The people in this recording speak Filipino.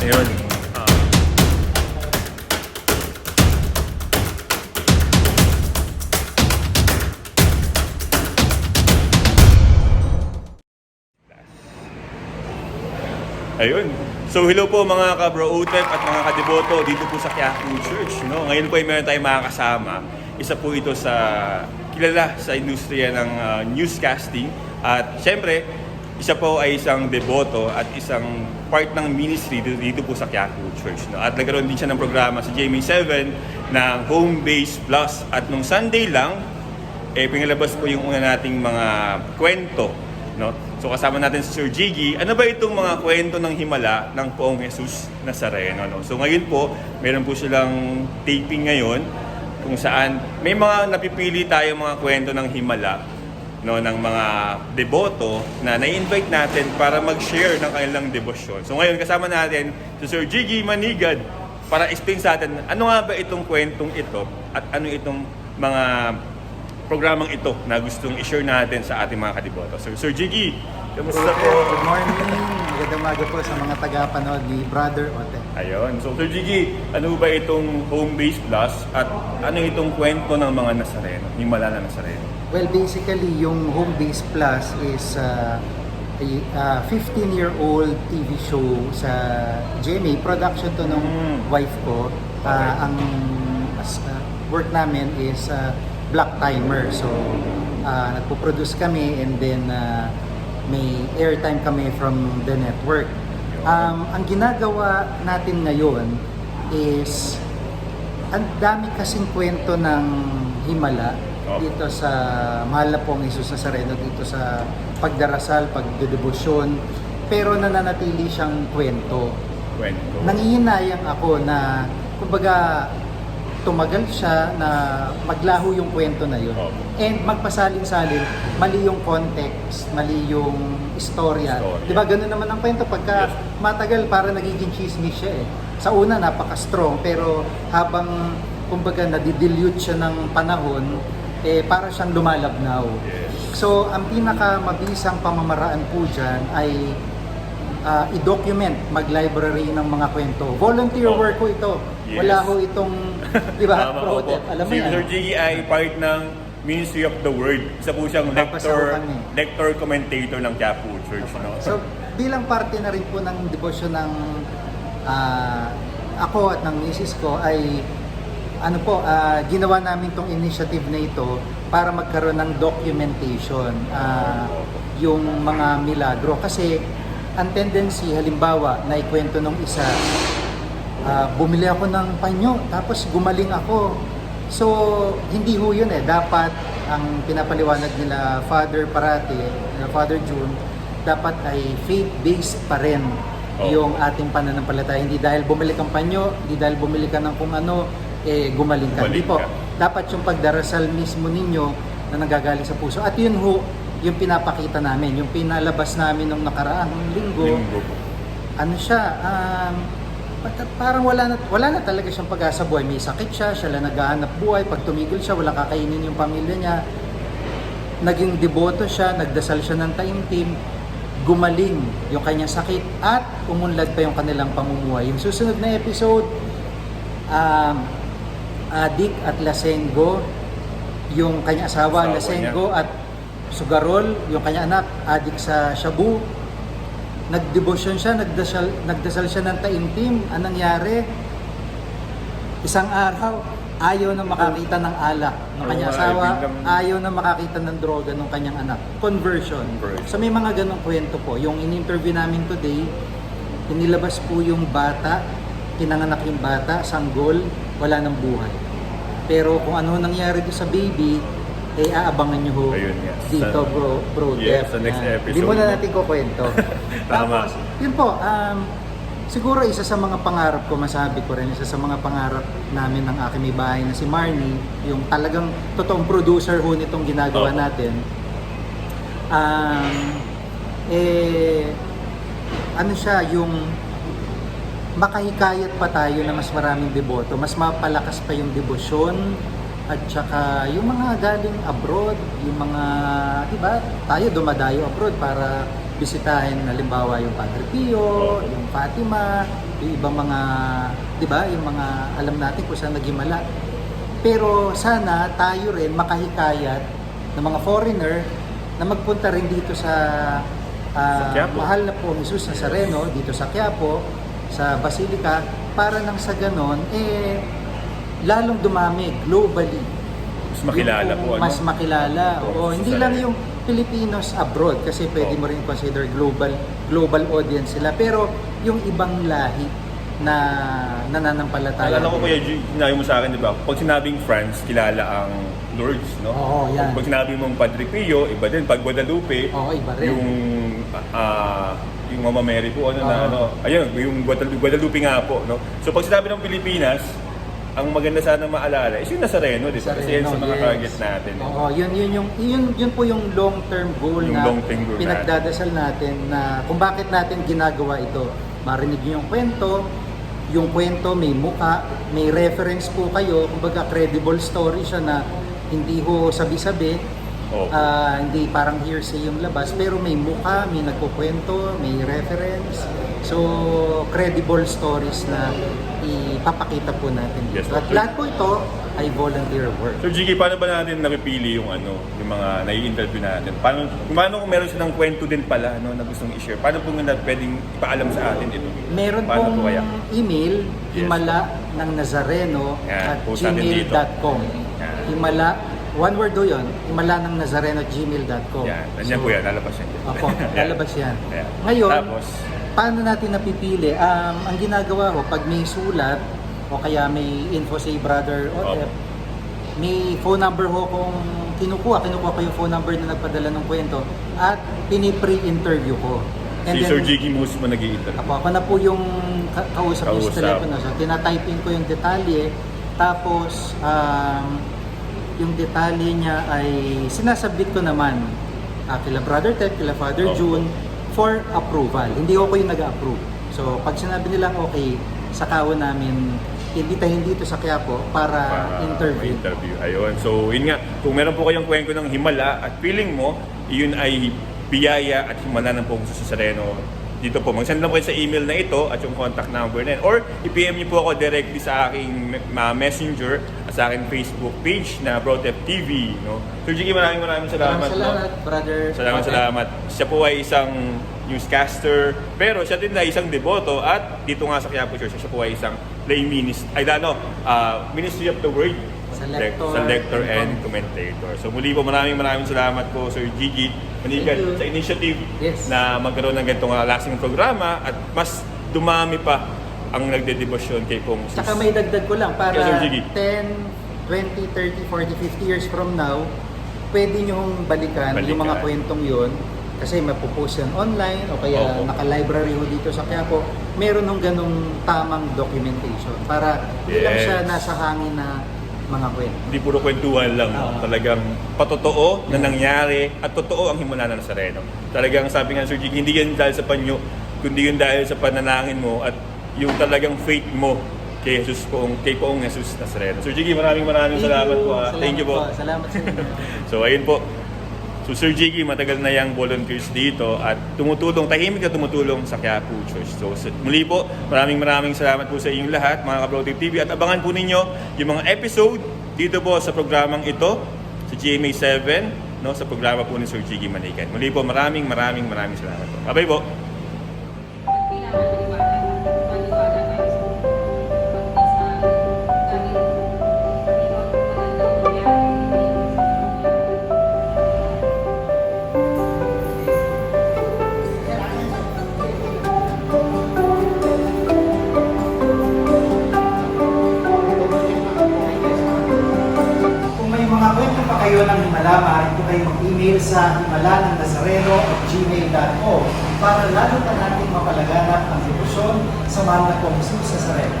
Ayun. Ayun. So hello po mga kabro Utep at mga kadeboto dito po sa Quiapo Church. No? Ngayon po ay meron tayong makakasama. Isa po ito sa kilala sa industriya ng ah, newscasting. At syempre, isa po ay isang deboto at isang part ng ministry dito, dito po sa Quiapo Church. No? At nagkaroon din siya ng programa sa GMA7 ng Home Base Plus. At nung Sunday lang, eh, pinalabas po yung una nating mga kwento. No? So kasama natin si Sir Jiggy. Ano ba itong mga kwento ng himala ng poong Jesus Nazareno? No? So ngayon po, meron po silang taping ngayon kung saan may mga napipili tayo mga kwento ng himala no ng mga deboto na na-invite natin para mag-share ng kanilang debosyon. So ngayon kasama natin si Sir Jiggy Manigad para explain sa atin ano nga ba itong kwentong ito at ano itong mga programang ito na gustong i-share natin sa ating mga kadiboto. Sir, Sir Jiggy, kamusta po? Good morning. Magandang umaga po sa mga tagapanood ni Brother Ote. Ayun. So, Sir Jiggy, ano ba itong Home Base Plus at ano itong kwento ng mga Nazareno, himala na Nazareno? Well, basically, yung Home Base Plus is uh, a uh, 15-year-old TV show sa GMA. Production to nung Mm. wife ko. Uh, Okay. Ang as, uh, work namin is uh, Black Timer. So, uh, nagpo-produce kami and then uh, may airtime kami from the network. Um, ang ginagawa natin ngayon is ang dami kasing kwento ng Himala Dito sa mahal na pong Jesus Nazareno dito sa pagdarasal, pagdedebosyon pero nananatili siyang kwento. Kwento. Nangihinayang ako na kumbaga tumagal siya na maglaho yung kwento na yun. Oh. And magpasalin-salin, mali yung context, mali yung istorya. Istorya. Di ba ganun naman ang kwento pagka Yes. matagal para nagiging chismis siya eh. Sa una napaka-strong pero habang kumbaga nadidilute siya ng panahon, eh para siyang lumalabnaw. Yes. So, ang pinakamabisang pamamaraan po dyan ay ah, i-document, mag-library ng mga kwento. Volunteer Oh. work ko ito. Yes. Wala ho itong, di ba, po. Alam mo si yan. Sir Jiggy ay part ng Ministry of the Word. Isa po siyang lector, lector commentator ng Quiapo Church. No? So, bilang parte na rin po ng devotion ng ah, ako at ng misis ko ay ano po, ah, ginawa namin tong initiative na ito para magkaroon ng documentation ah, yung mga milagro. Kasi ang tendency, halimbawa, na ikwento nung isa, ah, bumili ako ng panyo, tapos gumaling ako. So, hindi ho yun eh. Dapat, ang pinapaliwanag nila Father Parati, nila Father June, dapat ay faith-based pa rin Oh. yung ating pananampalataya. Hindi dahil bumili kang panyo, hindi dahil bumili ka ng kung ano, eh, gumaling ka. Hindi po. Dapat yung pagdarasal mismo ninyo na nanggagaling sa puso. At yun ho, yung pinapakita namin, yung pinalabas namin nung nakaraang linggo, Linggo po. ano siya, um, parang wala na, wala na talaga siyang pag-asa buhay. May sakit siya, siya lang naghahanap buhay. Pag tumigil siya, wala kakainin yung pamilya niya. Naging deboto siya, nagdasal siya ng taimtim, gumaling yung kanyang sakit at umunlad pa yung kanilang pamumuhay. Yung susunod na episode, um, Adik at Lasengo, yung kanyang asawa, Asawa Lasengo at Sugarol, yung kanyang anak, adik sa Shabu, nagdebosyon siya, nagdasal, nagdasal siya ng taimtim. Anong nangyari? Isang araw, ayaw na makakita ng alak ng kanyang asawa, ayaw na makakita ng droga ng kanyang anak. Conversion. Conversion. So may mga ganong kwento po. Yung in-interview namin today, inilabas po yung bata, pinanganak yung bata, sanggol, wala ng buhay. Pero kung ano nangyari doon sa baby, eh aabangan nyo ho Ayun nga. dito Sa- bro, bro Yes, Def. sa next episode. Hindi mo na natin kukwento. Tama. Tapos, yun po, um, siguro isa sa mga pangarap ko, masabi ko rin, isa sa mga pangarap namin ng aking may bahay na si Marnie, yung talagang totoong producer ho nitong ginagawa Opo. natin. Um, eh, ano siya, yung makahikayat pa tayo na mas maraming deboto, mas mapalakas pa yung debosyon, at saka yung mga galing abroad, yung mga, di ba, tayo dumadayo abroad para bisitahin halimbawa yung Padre Pio, yung Fatima, yung ibang mga, di ba, yung mga alam natin kung saan nagimala. Pero sana tayo rin makahikayat ng mga foreigner na magpunta rin dito sa ah, Sa Quiapo. mahal na po Jesus Nazareno dito sa Quiapo, sa Basilica, para nang sa ganon, eh, lalong dumami globally. Mas makilala Yung po. Ano? Mas makilala. Oo, Sa hindi lang yung Filipinos abroad kasi pwede mo rin consider global global audience sila. Pero yung ibang lahi na nananampalataya. Alala ko Kuya sinabi mo sa akin, di ba? Pag sinabing France, kilala ang Lourdes, no? Oo, yan. Pag sinabi mong Padre Pio, iba din. Pag Guadalupe, Oo, iba rin. yung ah yung Mama Mary po, ano na, Oo. ano, ayun, yung Guadalupe, Guadalupe nga po, no? So pag sinabi ng Pilipinas, ang maganda sana maalala is yung Nazareno, di ba? Kasi yan sa mga yes. target natin. eh. Oo, yun, yun, yung, yun, yun po yung long-term goal Yung na long-term goal pinagdadasal natin na kung bakit natin ginagawa ito. Marinig nyo yung kwento, yung kwento may muka, may reference po kayo, kumbaga credible story siya na hindi ho sabi-sabi, Opo. Ah, hindi parang hearsay yung labas, pero may muka, may nagkukwento, may reference. So, credible stories na ipapakita po natin. Yes, At sir. lahat po ito ay volunteer work. So Jiggy, paano ba natin napipili yung ano, yung mga nai-interview natin? Paano, paano kung meron silang kwento din pala no, na gustong i-share? Paano po nga pwedeng ipaalam sa atin ito? Meron paano pong po kaya? email, Yes. himala ng Nazareno Yan, at gmail.com. Himala, one word do yun, himala ng Nazareno at gmail.com. Yan, nandiyan po yan, lalabas yan. Opo, lalabas yan. Yan. Ngayon, Tapos, paano natin napipili? Um, ang ginagawa ko, pag may sulat o kaya may info say brother o Opo. may phone number ho kung kinukuha, kinukuha ko yung phone number na nagpadala ng kwento at pinipre-interview ko. si Sir Jiggy Moose mo nag-i-interview. Ako, ako na po yung ka- kausap, niya sa Kausap. telepono. So, tinatyping ko yung detalye. Tapos, um, yung detalye niya ay sinasabit ko naman uh, kila Brother Ted, kila Father Opo. June for approval. Hindi ako yung nag-approve. So, pag sinabi nilang okay, saka ko namin imbitahin dito sa Quiapo para, interview. interview. Ayun. So, yun nga, kung meron po kayong kwento ng himala at feeling mo, yun ay biyaya at himala ng Pong sa Sereno. Dito po, mag-send lang po kayo sa email na ito at yung contact number na yun. Or i-PM niyo po ako directly sa aking ma- messenger at sa aking Facebook page na Brotep TV. No? Sir Jiggy, maraming maraming salamat. Maraming no? salamat, brother. Salamat, Okay. salamat. Siya po ay isang newscaster, pero siya din ay isang deboto at dito nga sa Quiapo Church, siya po ay isang lay ministry, ay ano, ah, Ministry of the Word. Selector Selector and and commentator. So muli po maraming maraming salamat po Sir Gigi you. sa initiative Yes. na magkaroon ng ganitong klaseng programa at mas dumami pa ang nagdedebosyon kay Pong Sus. Tsaka may dagdag ko lang para Yes, Sir Jiggy. 10, 20, 30, 40, 50 years from now, pwede nyo balikan, Balikan. yung mga kwentong yon kasi mapupost yan online o kaya Opo. naka-library ho dito sa Quiapo, meron hong ganong tamang documentation para hindi lang Yes. siya nasa hangin na mga kwento. Hindi puro kwentuhan lang? Oo. talagang patotoo na nangyari at totoo ang himala ng Nazareno. Talagang sabi nga Sir Jig, hindi yan dahil sa panyo, kundi yun dahil sa pananangin mo at yung talagang faith mo kay Jesus poong, kay poong Jesus Nazareno. Sir Jiggy, maraming maraming salamat po. ah. Thank you po. Salamat sa inyo. So ayun po. So Sir Jiggy, matagal na yung volunteers dito at tumutulong, tahimik na tumutulong sa Quiapo Church. So muli po, maraming maraming salamat po sa inyong lahat, mga Kabrotive TV. At abangan po ninyo yung mga episode dito po sa programang ito, sa GMA 7, no, sa programa po ni Sir Jiggy Manikan. Muli po, maraming maraming maraming salamat po. Bye po. Sa himala ng Nazareno at gmail.com para lalo pa natin mapalaganap ang debosyon sa mahal na pong Jesus Nazareno.